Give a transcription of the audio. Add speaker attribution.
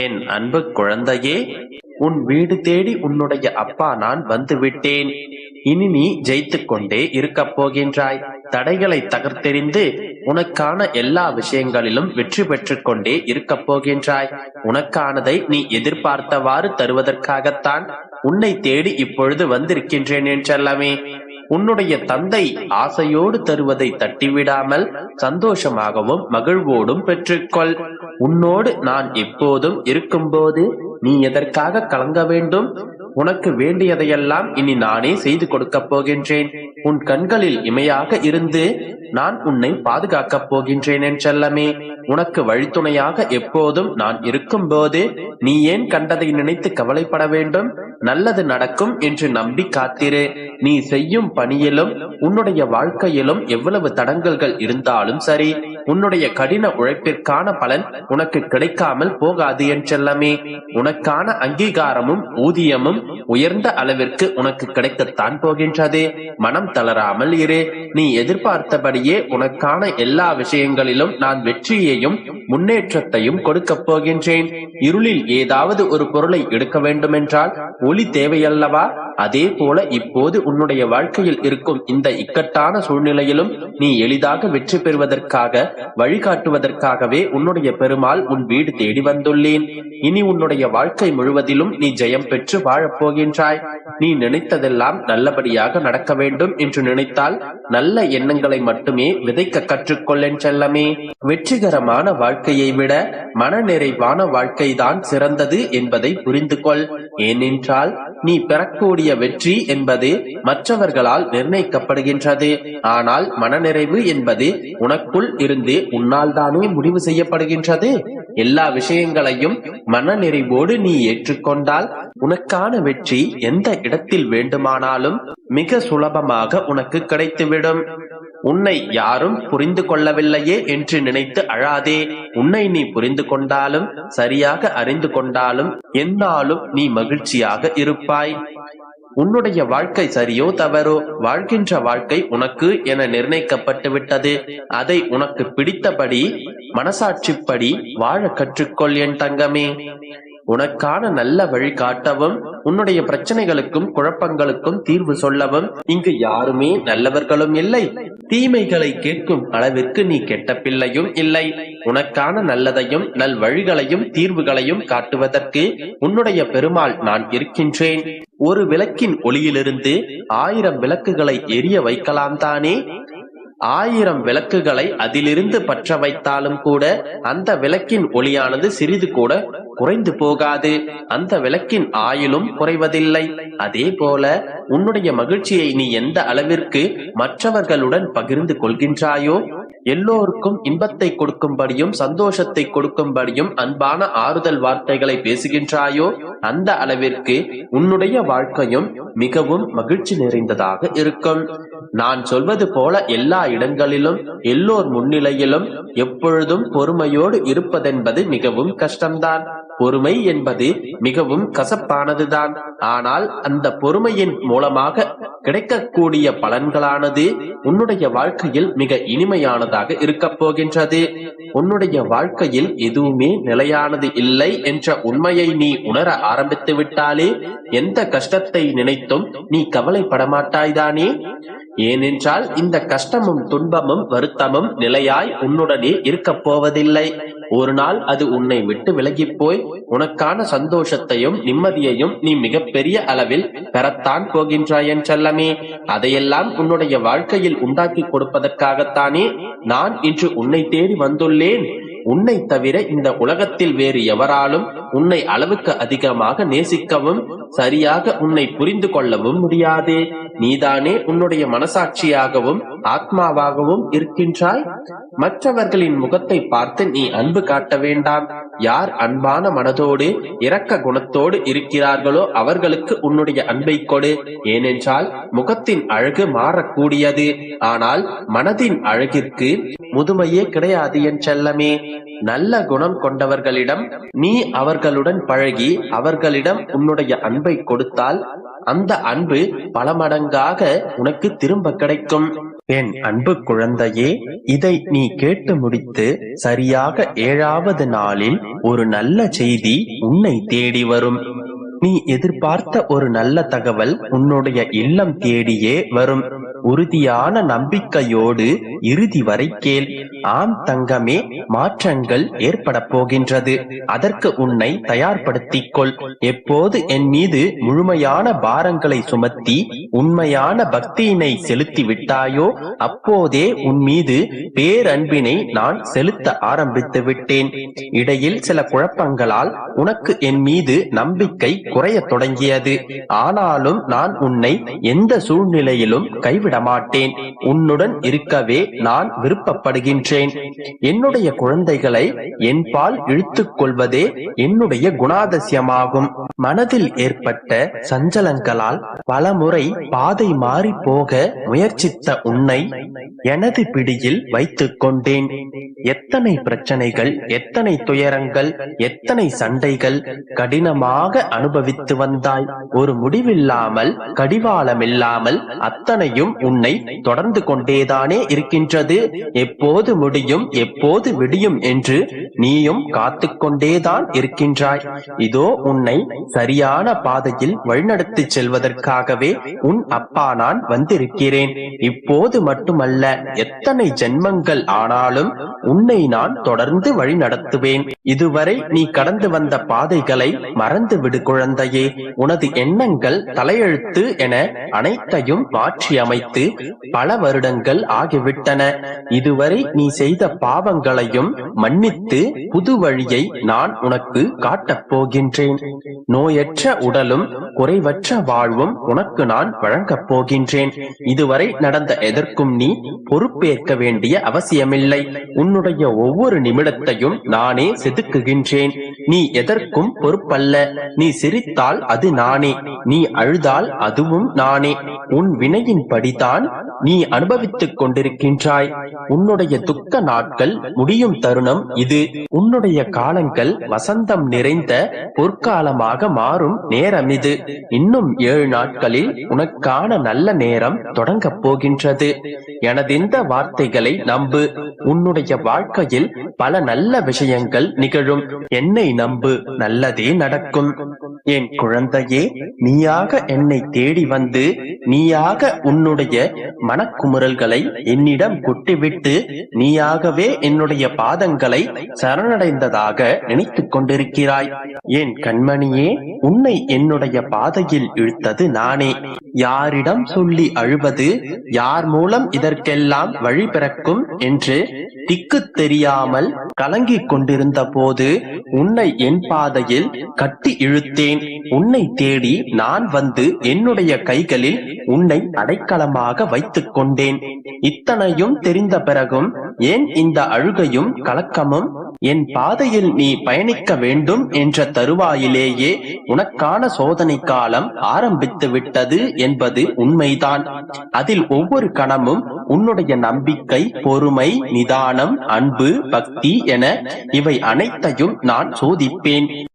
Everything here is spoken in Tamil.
Speaker 1: என் அன்பு குழந்தையே உன் வீடு தேடி உன்னுடைய அப்பா நான் வந்து விட்டேன் இனி நீ ஜெயித்துக் கொண்டே இருக்கப் போகின்றாய். தடைகளை தகர்த்தெறிந்து உனக்கான எல்லா விஷயங்களிலும் வெற்றி பெற்றுக் கொண்டே இருக்கப் போகின்றாய். உனக்கானதை நீ எதிர்பார்த்தவாறு தருவதற்காகத்தான் உன்னை தேடி இப்பொழுது வந்திருக்கின்றேன் என்றல்லமே உன்னுடைய தந்தை ஆசையோடு தருவதை தட்டிவிடாமல் சந்தோஷமாகவும் மகிழ்வோடும் பெற்றுக்கொள். உன்னோடு நான் எப்போதும் இருக்கும்போது நீ எதற்காக கலங்க வேண்டும்? உனக்கு வேண்டியதையெல்லாம் இனி நானே செய்து கொடுக்கப் போகின்றேன். உன் கண்களில் இமையாக இருந்து நான் உன்னை பாதுகாக்கப் போகின்றேன் என் செல்லமே. உனக்கு வழித்துணையாக எப்போதும் நான் இருக்கும்போது நீ ஏன் கண்டதை நினைத்து கவலைப்பட வேண்டும்? நல்லது நடக்கும் என்று நம்பி காத்திரு. நீ செய்யும் பணியிலும் உன்னுடைய வாழ்க்கையிலும் எவ்வளவு தடங்கல்கள் இருந்தாலும் சரி உன்னுடைய கடின உழைப்பிற்கான பலன் உனக்கு கிடைக்காமல் போகாது என் செல்லமே. உனக்கான அங்கீகாரமும் ஊதியமும் உயர்ந்த அளவிற்கு உனக்கு கிடைக்கத்தான் போகின்றது. மனம் தளராமல் இரு. நீ எதிர்பார்த்தபடியே உனக்கான எல்லா விஷயங்களிலும் நான் வெற்றியையும் முன்னேற்றத்தையும் கொடுக்கப் போகின்றேன். இருளில் ஏதாவது ஒரு பொருளை எடுக்க வேண்டுமென்றால் ஒளி தேவையல்லவா? அதே போல இப்போது உன்னுடைய வாழ்க்கையில் இருக்கும் இந்த இக்கட்டான சூழ்நிலையிலும் நீ எளிதாக வெற்றி பெறுவதற்காக வழிகாட்டுவதற்காகவே உன்னுடைய பெருமாள் உன் வீடு தேடி வந்துள்ளேன். இனி உன்னுடைய வாழ்க்கை முழுவதிலும் நீ ஜெயம் பெற்று வாழப் போகின்றாய். நீ நினைத்ததெல்லாம் நல்லபடியாக நடக்க வேண்டும் என்று நினைத்தால் நல்ல எண்ணங்களை மட்டுமே விதைக்க கற்றுக்கொள்ளேன் செல்லமே. வெற்றிகரமான வாழ்க்கையை விட மன நிறைவான வாழ்க்கைதான் சிறந்தது என்பதை புரிந்து கொள் ஏனென்றால் நீ பெறக்கூடிய வெற்றி என்பது மற்றவர்களால் நிர்ணயிக்கப்படுகின்றது. ஆனால் மனநிறைவு என்பது உனக்குள் இருந்து உன்னால் தானே முடிவு செய்யப்படுகின்றது. எல்லா விஷயங்களையும் மனநிறைவோடு நீ ஏற்றுக்கொண்டால் உனக்கான வெற்றி எந்த இடத்தில் வேண்டுமானாலும் மிக சுலபமாக உனக்கு கிடைத்துவிடும். உன்னை யாரும் புரிந்து கொள்ளவில்லையே என்று நினைத்து அழாதே. உன்னை நீ புரிந்து கொண்டாலும் சரியாக அறிந்து கொண்டாலும் எந்நாளும் நீ மகிழ்ச்சியாக இருப்பாய். உன்னுடைய வாழ்க்கை சரியோ தவறோ வாழ்கின்ற வாழ்க்கை உனக்கு என நிர்ணயிக்கப்பட்டு விட்டது. அதை உனக்கு பிடித்தபடி மனசாட்சிப்படி வாழ கற்றுக்கொள் என் தங்கமே. உனக்கான நல்ல வழி காட்டவும் உன்னுடைய பிரச்சனைகளுக்கும் குழப்பங்களுக்கும் தீர்வு சொல்லவும் இங்கு யாருமே நல்லவர்களும் இல்லை. தீமைகளை கேட்கும் அளவிற்கு நீ கெட்ட பிள்ளையும் இல்லை. உனக்கான நல்லதையும் நல் வழிகளையும் தீர்வுகளையும் காட்டுவதற்கு உன்னுடைய பெருமாள் நான் இருக்கின்றேன். ஒரு விளக்கின் ஒளியிலிருந்து ஆயிரம் விளக்குகளை எரிய வைக்கலாம் தானே? ஆயிரம் விளக்குகளை அதிலிருந்து பற்ற வைத்தாலும் கூட அந்த விளக்கின் ஒளியானது சிறிது கூட குறைந்து போகாது. அந்த விளக்கின் ஆயுளும் குறைவதில்லை. அதே போல உன்னுடைய மகிழ்ச்சியை நீ எந்த அளவிற்கு மற்றவர்களுடன் பகிர்ந்து கொள்கின்றாயோ எல்லோருக்கும் இன்பத்தை கொடுக்கும்படியும் சந்தோஷத்தை கொடுக்கும்படியும் அன்பான ஆறுதல் வார்த்தைகளை பேசுகின்றாயோ? அந்த அளவிற்கு உன்னுடைய வாழ்க்கையும் மிகவும் மகிழ்ச்சி நிறைந்ததாக இருக்கும். நான் சொல்வது போல எல்லா இடங்களிலும் எல்லோர் முன்னிலையிலும் எப்பொழுதும் பொறுமையோடு இருப்பதென்பது மிகவும் கஷ்டம்தான். பொறுமை என்பது மிகவும் கசப்பானதுதான். ஆனால் அந்த பொறுமையின் மூலமாக கிடைக்கக்கூடிய பலன்களானது உன்னுடைய வாழ்க்கையில் மிக இனிமையானதாக இருக்கப் போகின்றது. உன்னுடைய வாழ்க்கையில் எதுவுமே நிலையானது இல்லை என்ற உண்மையை நீ உணர ஆரம்பித்து விட்டாலே எந்த கஷ்டத்தை நினைத்தும் நீ கவலைப்பட மாட்டாய்தானே ஏனென்றால் இந்த கஷ்டமும் துன்பமும் வருத்தமும் நிலையாய் உன்னுடனே இருக்கப் போவதில்லை. ஒரு நாள் அது உன்னை விட்டு விலகி போய் உனக்கான சந்தோஷத்தையும் நிம்மதியையும் நீ மிகப்பெரிய அளவில் பெறத்தான் போகின்றாய் என் செல்லமே. அதையெல்லாம் உன்னுடைய வாழ்க்கையில் உண்டாக்கி கொடுப்பதற்காகத்தானே நான் இன்று உன்னை தேடி வந்துள்ளேன். உன்னை தவிர இந்த உலகத்தில் வேறு எவராலும் உன்னை அளவுக்கு அதிகமாக நேசிக்கவும் சரியாக உன்னை புரிந்து கொள்ளவும் முடியாது. நீதானே உன்னுடைய மனசாட்சியாகவும் ஆத்மாவாகவும் இருக்கின்றாய்? மற்றவர்களின் முகத்தை பார்த்து நீ அன்பு காட்ட வேண்டாம். யார் அன்பான மனதோடு இரக்க குணத்தோடு இருக்கிறார்களோ அவர்களுக்கு உன்னுடைய அன்பை கொடு. ஏனென்றால் முகத்தின் அழகு மாறக்கூடியது. ஆனால் மனதின் அழகிற்கு முதுமையே கிடையாது என் செல்லமே. நல்ல குணம் கொண்டவர்களிடம் நீ அவர்களுடன் பழகி அவர்களிடம் உன்னுடைய அன்பை கொடுத்தால் அந்த அன்பு பல மடங்காக உனக்கு திரும்ப கிடைக்கும். என் அன்பு குழந்தையே இதை நீ கேட்டு முடித்து சரியாக ஏழாவது நாளில் ஒரு நல்ல செய்தி உன்னை தேடி வரும். நீ எதிர்பார்த்த ஒரு நல்ல தகவல் உன்னுடைய இல்லம் தேடியே வரும். உறுதியான நம்பிக்கையோடு இறுதி வரை கேள். ஆம் தங்கமே மாற்றங்கள் ஏற்பட போகின்றது. அதற்கு உன்னை தயார்படுத்திக் கொள் எப்போது என் மீது முழுமையான பாரங்களை சுமத்தி உண்மையான பக்தியினை செலுத்தி விட்டாயோ அப்போதே உன் மீது பேரன்பினை நான் செலுத்த ஆரம்பித்து விட்டேன். இடையில் சில குழப்பங்களால் உனக்கு என் மீது நம்பிக்கை குறையத் தொடங்கியது. ஆனாலும் நான் உன்னை எந்த சூழ்நிலையிலும் கைவிட மாட்டேன் உன்னுடன் இருக்கவே நான் விருப்பப்படுகின்றேன். என்னுடைய குழந்தைகளை என் பால் இழுத்துக் கொள்வதே என்னுடைய குணாதிசயமாகும். மனதில் ஏற்பட்ட சஞ்சலங்களால் பலமுறை பாதை மாறி போக முயற்சித்த உன்னை எனது பிடியில் வைத்துக் கொண்டேன். எத்தனை பிரச்சனைகள் எத்தனை துயரங்கள் எத்தனை சண்டைகள் கடினமாக அனுபவித்து வந்தாய். ஒரு முடிவில்லாமல் கடிவாளமில்லாமல் அத்தனையும் உன்னை தொடர்ந்து கொண்டேதானே இருக்கின்றது. எப்போது முடியும் எப்போது விடியும் என்று நீயும் காத்து கொண்டேதான் இருக்கின்றாய். இதோ உன்னை சரியான பாதையில் வழிநடத்திச் செல்வதற்காகவே உன் அப்பா நான் வந்திருக்கிறேன். இப்போது மட்டுமல்ல எத்தனை ஜென்மங்கள் ஆனாலும் உன்னை நான் தொடர்ந்து வழி நடத்துவேன் இதுவரை நீ கடந்து வந்த பாதைகளை மறந்து விடு குழந்தை. குழந்தையே உனது எண்ணங்கள் தலையெழுத்து என அனைத்தையும் மாற்றி அமைத்து பல வருடங்கள் ஆகிவிட்டன. இதுவரை நீ செய்த பாவங்களையும் மன்னித்து புது வழியை நான் உனக்கு காட்டப் போகின்றேன். நோயற்ற உடலும் குறைவற்ற வாழ்வும் உனக்கு நான் வழங்கப் போகின்றேன். இதுவரை நடந்த எதற்கும் நீ பொறுப்பேற்க வேண்டிய அவசியமில்லை. உன்னுடைய ஒவ்வொரு நிமிடத்தையும் நானே செதுக்குகின்றேன். நீ எதற்கும் பொறுப்பல்ல. நீ சிரித்தால் அது நானே. நீ அழுதால் அதுவும் நானே. உன் வினையின் படிதான் நீ அனுபவித்துக் கொண்டிருக்கின்றாய். உன்னுடைய துக்க நாட்கள் முடியும் தருணம் இது. உன்னுடைய காலங்கள் வசந்தம் நிறைந்த பொற்காலமாக மாறும் நேரம் இது. இன்னும் ஏழு நாட்களில் உனக்கான நல்ல நேரம் தொடங்கப் போகின்றது. எனதிந்த வார்த்தைகளை நம்பு. உன்னுடைய வாழ்க்கையில் பல நல்ல விஷயங்கள் நிகழும். என்னை நம்பு நல்லதே நடக்கும். என் குழந்தையே நீயாக என்னை தேடி வந்து நீயாக உன்னுடைய மனக்குமுறல்களை என்னிடம் கொட்டிவிட்டு நீயாகவே என்னுடைய பாதங்களை சரணடைந்ததாக நினைத்துக் கொண்டிருக்கிறாய். என் கண்மணியே உன்னை என்னுடைய பாதையில் இழுத்தது நானே. யாரிடம் சொல்லி அழுவது யார் மூலம் இதற்கெல்லாம் வழி பிறக்கும் என்று திக்கு தெரியாமல் கலங்கிக் கொண்டிருந்த போது உன்னை என் பாதையில் கட்டி இழுத்தேன். உன்னை தேடி நான் வந்து என்னுடைய கைகளில் உன்னை அடைக்கலமாக வைத்துக் கொண்டேன். இத்தனையும் தெரிந்த பிறகும் ஏன் இந்த அழுகையும் கலக்கமும் என் பாதையில் நீ பயணிக்க வேண்டும் என்ற தருவாயிலேயே உனக்கான சோதனை காலம் ஆரம்பித்து விட்டது என்பது உண்மைதான். அதில் ஒவ்வொரு கணமும் உன்னுடைய நம்பிக்கை பொறுமை நிதானம் அன்பு பக்தி என இவை அனைத்தையும் நான் சோதிப்பேன்.